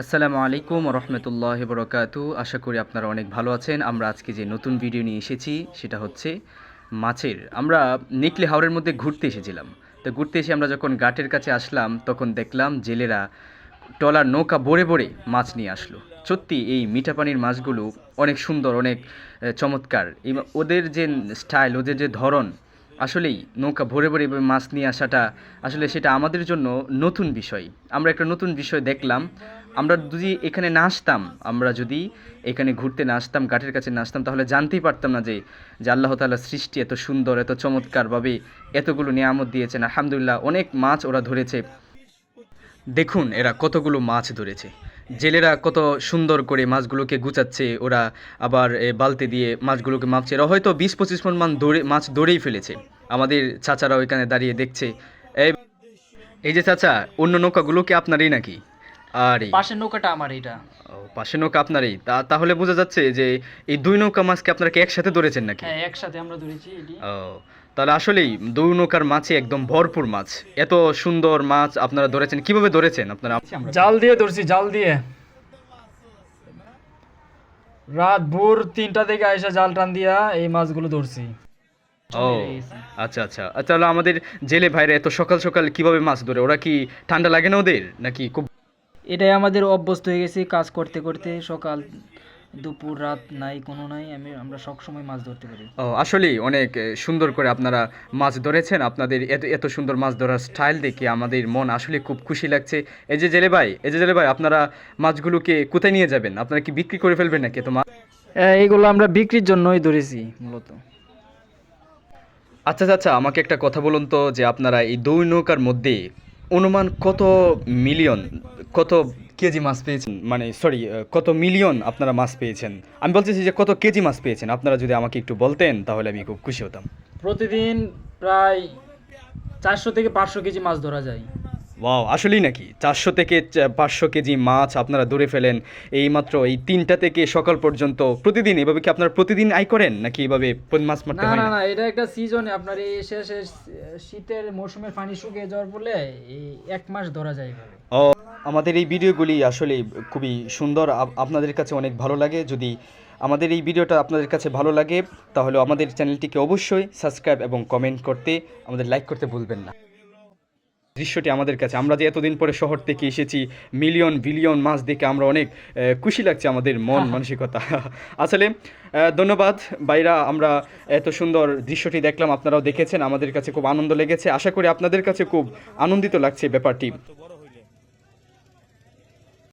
আসসালামু আলাইকুম রহমতুল্লাহ বরকাতু। আশা করি আপনারা অনেক ভালো আছেন। আমরা আজকে যে নতুন ভিডিও নিয়ে এসেছি, সেটা হচ্ছে মাছের। আমরা নিকলি হাওরের মধ্যে ঘুরতে এসেছিলাম। তো ঘুরতে এসে আমরা যখন ঘাটের কাছে আসলাম, তখন দেখলাম জেলেরা টলার নৌকা ভরে ভরে মাছ নিয়ে আসলো। সত্যি এই মিঠা পানির মাছগুলো অনেক সুন্দর, অনেক চমৎকার। ওদের যে স্টাইল, ওদের যে ধরন, আসলেই নৌকা ভরে ভরে মাছ নিয়ে আসাটা, আসলে সেটা আমাদের জন্য নতুন বিষয়। আমরা একটা নতুন বিষয় দেখলাম। আমরা যদি এখানে না আসতাম, আমরা যদি এখানে ঘুরতে না আসতাম কাছে না আসতাম, তাহলে জানতেই পারতাম না যে যে আল্লাহ তাআলার সৃষ্টি এত সুন্দর, এত চমৎকারভাবে এতগুলো নিয়ামত দিয়েছেন। আলহামদুলিল্লাহ, অনেক মাছ ওরা ধরেছে। দেখুন এরা কতগুলো মাছ ধরেছে। জেলেরা কত সুন্দর করে মাছগুলোকে গুচাচ্ছে ওরা আবার বালতি দিয়ে মাছগুলোকে মাপছে। এরা হয়তো বিশ পঁচিশ মন মান ধরে, মাছ ধরেই ফেলেছে। আমাদের চাচারা ওইখানে দাঁড়িয়ে দেখছে। এই যে চাচা, অন্য নৌকাগুলো কি আপনারই নাকি? আর। পাশের নৌকাটা আমার এটা পাশে নৌকা আপনারই। তা তাহলে বোঝা যাচ্ছে যে এই দুই নৌকা মাছকে আপনারা কি একসাথে ধরেছেন নাকি? হ্যাঁ একসাথে আমরা ধরেছি এটি। ও তাহলে আসলেই দুই নৌকার মাছে একদম ভরপুর মাছ। এত সুন্দর মাছ আপনারা ধরেছেন। কীভাবে ধরেছেন আপনারা? জাল দিয়ে ধরছি জাল দিয়ে। রাত ভোর তিনটা থেকে আইসা জাল টান দিয়া এই মাছগুলো ধরছি। ও আচ্ছা আচ্ছা আচ্ছা। তাহলে আমাদের জেলে ভাইরা এত সকাল সকাল কীভাবে মাছ ধরে? ওরা কি ঠান্ডা লাগে না ওদের? নাকি খুব এটাই আমাদের অভ্যস্ত হয়ে গেছে কাজ করতে করতে। সকাল দুপুর রাত নাই কোনো নাই আমি আমরা সব সময় মাছ ধরতে পারি। ও আসলেই অনেক সুন্দর করে আপনারা মাছ ধরেছেন। আপনাদের এত এত সুন্দর মাছ ধরার স্টাইল দেখে আমাদের মন আসলে খুব খুশি লাগছে। এই যে জেলে ভাই এই যে জেলে ভাই আপনারা মাছগুলোকে কোথায় নিয়ে যাবেন? আপনারা কি বিক্রি করে ফেলবেন নাকি তো মাছ? এইগুলো আমরা বিক্রির জন্যই ধরেছি মূলত। আচ্ছা আচ্ছা আমাকে একটা কথা বলুন তো যে আপনারা এই দুই নৌকার মধ্যে অনুমান কত মিলিয়ন কত কেজি মাছ পেয়েছেন? মানে সরি কত মিলিয়ন আপনারা মাছ পেয়েছেন? আমি বলতেছি যে কত কেজি মাছ পেয়েছেন? আপনারা যদি আমাকে একটু বলতেন তাহলে আমি খুব খুশি হতাম। প্রতিদিন প্রায় চারশো থেকে পাঁচশো কেজি মাছ ধরা যায়। ওয়াও আসলেই নাকি। চারশো থেকে পাঁচশো কেজি মাছ আপনারা ধরে ফেলেন। এই মাত্র এই তিনটা থেকে সকাল পর্যন্ত প্রতিদিন এভাবে কি আপনারা প্রতিদিন আয় করেন? নাকি এভাবে মাছ মারতে হয় না না? না এটা একটা সিজনে আপনার এই শেষে শীতের মৌসুমের পানি শুকিয়ে যাওয়ার ফলে এই এক মাস ধরা যায় ও আমাদের এই ভিডিওগুলি আসলে খুবই সুন্দর। আপনাদের কাছে অনেক ভালো লাগে। যদি আমাদের এই ভিডিওটা আপনাদের কাছে ভালো লাগে তাহলে আমাদের চ্যানেলটিকে অবশ্যই সাবস্ক্রাইব এবং কমেন্ট করতে আমাদের লাইক করতে ভুলবেন না। দৃশ্যটি আমাদের কাছে। আমরা যে এতদিন পরে শহর থেকে এসেছি মিলিয়ন বিলিয়ন মাছ দেখে আমরা অনেক খুশি লাগছে আমাদের মন মানসিকতা। আসলে ধন্যবাদ। বাইরা আমরা এত সুন্দর দৃশ্যটি দেখলাম আপনারাও দেখেছেন আমাদের কাছে খুব আনন্দ লেগেছে। আশা করি আপনাদের কাছে খুব আনন্দিত লাগছে ব্যাপারটি।